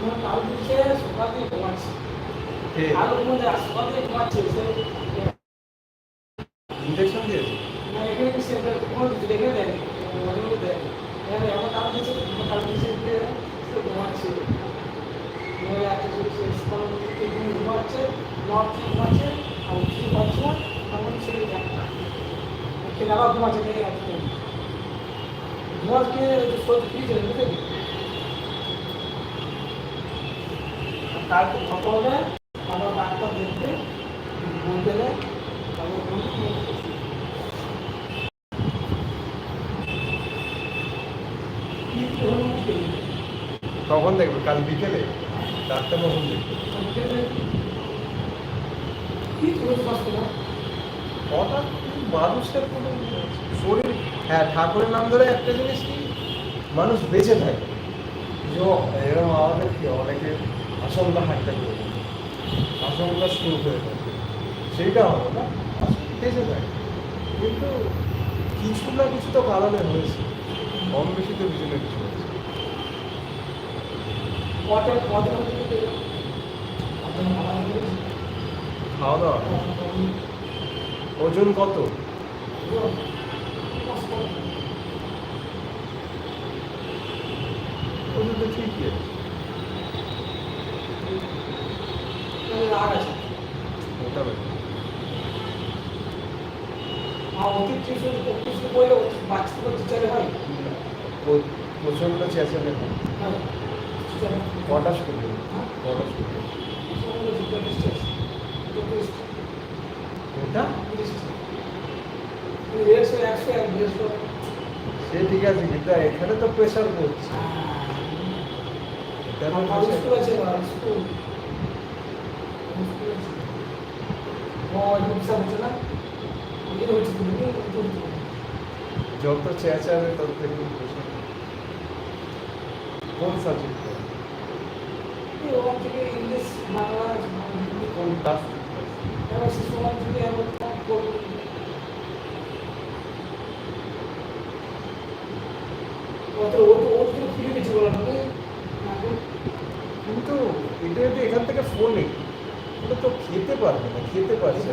আমার কাল দিচ্ছে সকাল থেকে ঘুমাচ্ছে। কাল ঘুমাচ্ছে সকাল থেকে ঘুমাচ্ছে সে ইঞ্জেকশন দিয়েছে? না এখানে কি সেন্টার কোনো দেখে দেয় এখানে আমার কাল দিচ্ছে কাল দিচ্ছে ঘুমাচ্ছে। ঘুমাচ্ছে ঘুমাচ্ছে আর উঠতে পারছে না তখন খেলে ঘুমাচ্ছে দেখে রাখতে ঘুমাচ্ছে সত্যি তারপর সকালে আমার ডাক্তার দেখতে বলতে কখন দেখবে? কাল বিকেলে? ডাক্তার কখন দেখবে? হঠাৎ মানুষের কোনো শরীর হ্যাঁ ঠাকুরের নাম ধরে একটা জিনিস কি? মানুষ বেঁচে থাকে। যে এরকম আমাদের কি অনেকে আশঙ্কা হাঁটতে করে আশঙ্কা শুরু হয়ে থাকে সেইটা হবে না? আসলে বেঁচে থাকে কিন্তু কিছু না কিছু তো কারণে হয়েছে। কম বেশি তো কিছু না কিছু হয়েছে। খাওয়া দাওয়া ওজন কত? ওজন তো ঠিকই আছে রাগ আছে ওটা বেশি। আর অতীত কিছু কিছু বলে বাচ্চা তো টিচারে হয়। হ্যাঁ টিচারে কটা স্কুল কটা স্কুল দেড়শো সে ঠিক আছে কিন্তু এখানে তো প্রেশার পড়ছে ও হচ্ছে না হচ্ছে যত চেঁচাবে তত দেখুন কোন সাবজেক্ট ওখান থেকে ইংলিশ বাংলা কোন ক্লাস এবার শিশু থেকে এবার করব কিন্তু এটা যদি এখান থেকে ফোনে ওটা তো খেতে পারবে না খেতে পারছে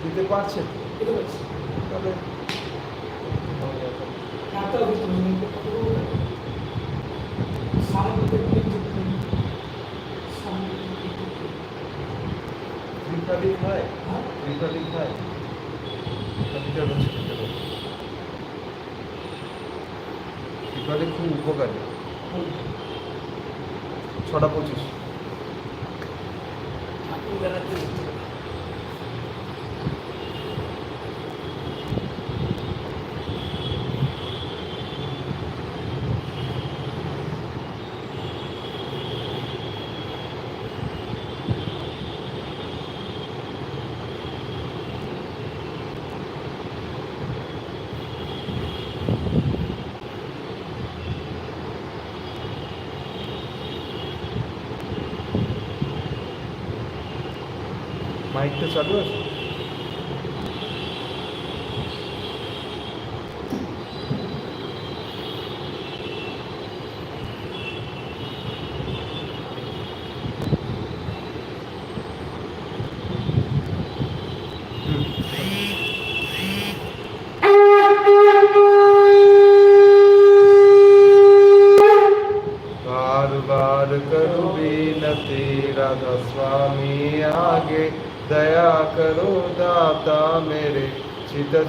খেতে পারছে তো এটা হচ্ছে খুব উপকারী। ছটা পঁচিশ। মাইকটা চালু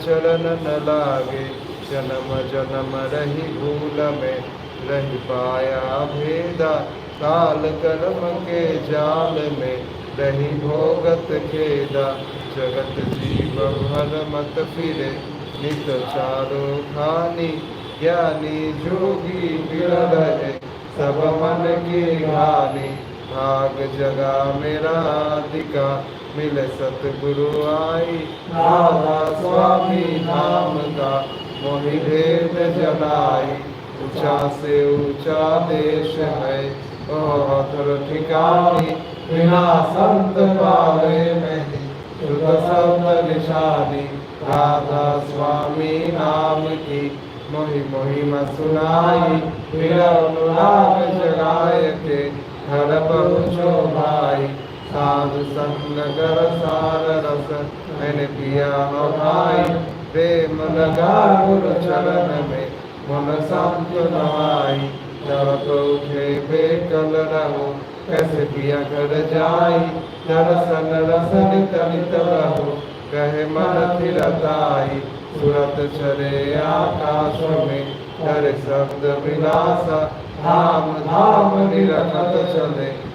चलन न लागे जन्म जन्म रही भूल में रही पाया भेदा काल कर्म के जाल में रही भोगत खेदा जगत जीव भर मत फिरे नित चारो खानी ज्ञानी, जोगी बिड़ रहे सब मन की हानि भाग जगा मेरा अधिका मिले सतगुरु आई राधा स्वामी नाम का मोहि भेद जनाई ऊँचा से ऊँचा देश है। और ठिकानी बिना संत पावे नहीं। शब्द निशानी राधा स्वामी नाम की। मोहि मोहिमा सुनाई फिर अनुराग जगाए के। घर पहुँचो भाई साधु संग कर सार रस, मैंने पिया हो भाई। प्रेम लगा गुरु चरण में, मन संत नवाई। जब उठे बेकल रहो, कैसे पिया घर जाई। दर्शन रसन तनित रहो, कहे मन थिरताई। सुरत चरे आकाश में कर शब्द विलासा। धाम धाम निरखत चले।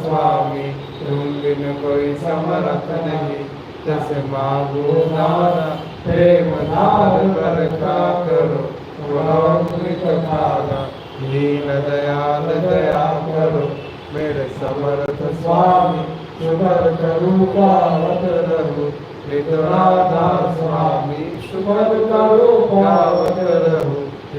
स्वामी तुम बिन कोई समर्थ नहीं। जैसे मागो दाना प्रेम करो दीन दयाल दया करो। मेरे समर्थ स्वामी शुभर करूँ पावत रहूँ नितराधा स्वामी शुभर करूँ पावत रहूँ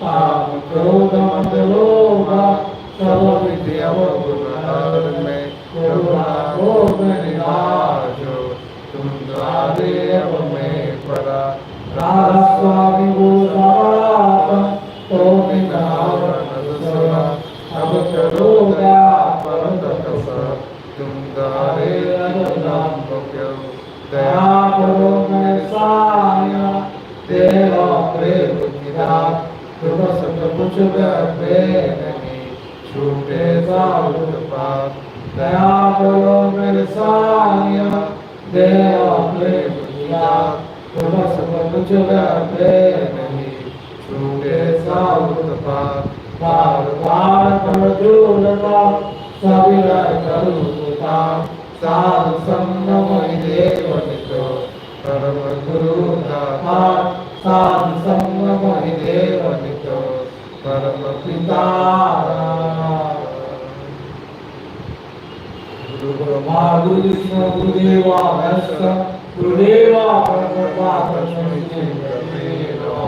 啊，比。వెరసాయ దేవా ప్రేమియా తమ సమనుజుల ప్రేమని చూడే సాగుతప పార్వాణ ప్రజులత సవిర కలుగుత సాధు సన్నమై దేవునితో పరమ పితారా ब्रह्मा गुरु विष्णु गुरुदेवा महेश गुरुदेवा परब्रह्मा परम गुरुदेवा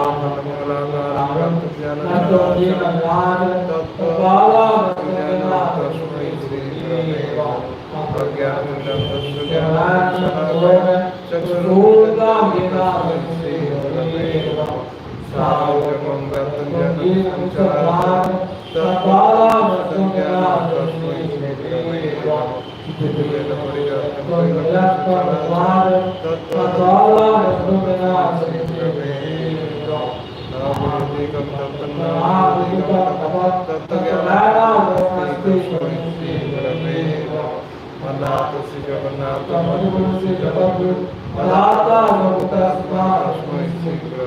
आनंदमलाकारं तत्त्वज्ञानं तत्त्वबालं तस्मै श्रीदेवा अप्रज्ञानं तत्त्वज्ञानं चक्षुरुदां येनां श्रीदेवा सावकं वर्तन्ते संचारं तत्त्वालं ولك الظهر وطال حكمنا ولا تعلم تسمع اسم الذكر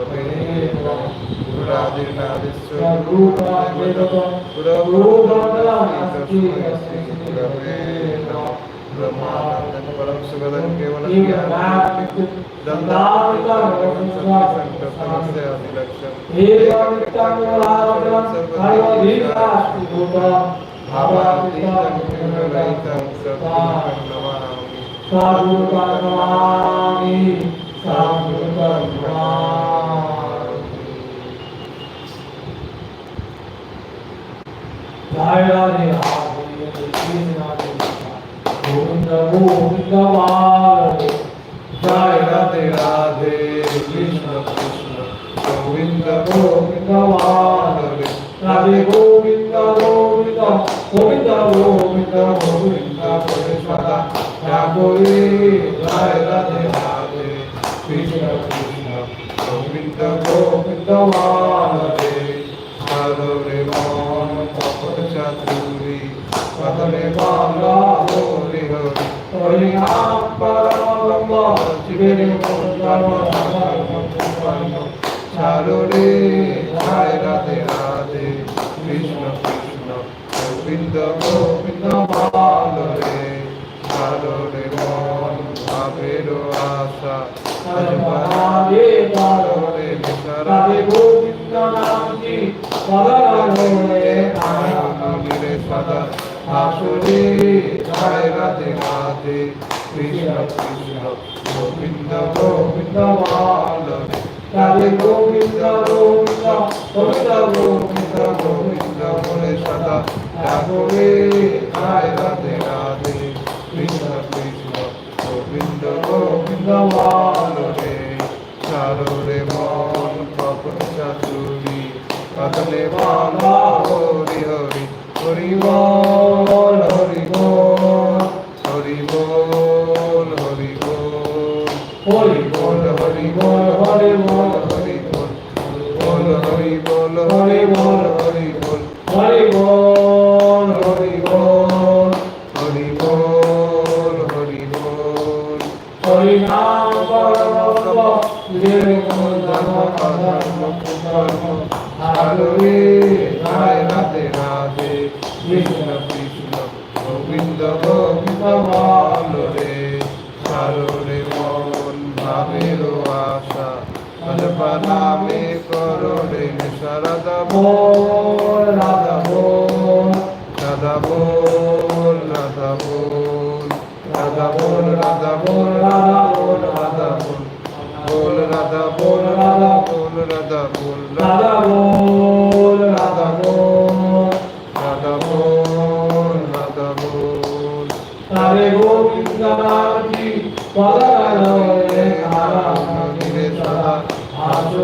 ब्रह्मानंदन परम सुगदन केवलम ज्ञानम दंतावतारं संकटस्य अतिलक्षणं एकमित्तमलारं सर्वदीकास्ति भूता भावातीतं निर्वैतं सदां नमामि साधुकां नमामि साधुकां नमामि हरे हरे कृष्ण कृष्ण गोविंद गोविंद हरे जय राधे राधे कृष्ण कृष्ण गोविंद गोविंद हरे राधे गोविंद गोविंद गोविंद गोविंद गोविंद गोविंद गोविंद চারুরে হায় রাধে রাধে কৃষ্ণ কৃষ্ণ গোবিন্দ গোবিন্দ মাল রে চারুরে মন ভাবের আশা রাধে চারুরে রাধে গোবিন্দ নাম কি পদারে আনন্দে সদা আসুরে হায় রাধে রাধে কৃষ্ণ কৃষ্ণ গোবিন্দ গোবিন্দ গোবিন্দ গোবিন্দ গোবিন্দ বলে সদা ডাকবে আয় রাধে রাধে কৃষ্ণ কৃষ্ণ গোবিন্দ গোবিন্দ মালরে সাররে মন কপন চাতুরি কদলে বালা হরি হরি হরি বল হরি বল হরি বল হরি বল হরি বল হরি বল হরি বল বল হরি বল হরি বল হরি বল। হরি বল হরি বল। হরি বল হরি বল। হরি নাম পরম জীবের কোন ধর্ম অধর্ম কুকর্ম আলোরে জয় রাধে রাধে কৃষ্ণ কৃষ্ণ গোবিন্দ গোবিন্দ নামে কররে শরদ বল রাধা বল রাধা বল রাধা বল রাধা বল রাধা বল রাধা বল রাধা বল বল রাধা বল রাধা বল রাধা বল রাধা বল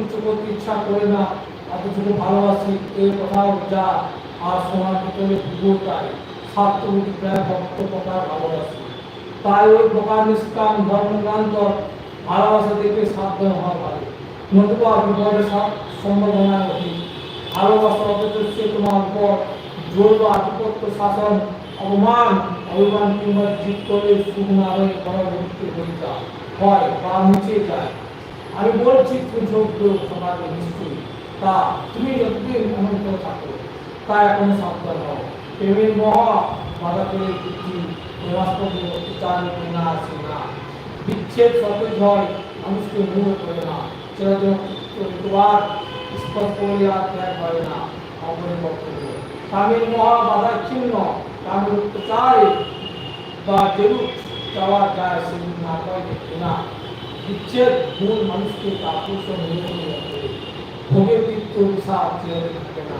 কিছু করতে ইচ্ছা করে না, অথচ ভালোবাসি এই কথাও যা আর সমাজ ভিতরে স্বার্থবতী প্রায় ভক্ত প্রকার ভালোবাসি। তাই ওই প্রকার নিষ্কাম ধর্মগ্রান্তর ভালোবাসা দেখে সাবধান হওয়া পারে নতুবা সম্ভাবনা অধিক ভালোবাসা অথচ তোমার উপর জোর আধিপত্য শাসন, অপমান অভিমান কিংবা জিত করে সুখ না হয়ে পরবর্তী হইতা হয় বা নিচে যায়। আমি বলছি, তুমি যোগ্য সমাজে নিশ্চয়ই। তা, তুমি যতদিন করে থাকো, তা এখন সাবধান হও প্রেমের মহা বাধা করে বুদ্ধি বাস্তব অত্যাচার না আসে না। বিচ্ছেদ সতেজ হয়, মানুষকে মূল করে না। সেটা স্পর্শ করে আর ত্যাগ হয় না। অপরের স্বামীর মহা বাধা চিহ্ন স্বামীর অত্যাচারে ಬಾಗಿಲು ಚವಾಕಾರಸಿನ विच्छेद मूल मनुष्य के काबू से नहीं होने लगते। भोगे की तुम सा घटना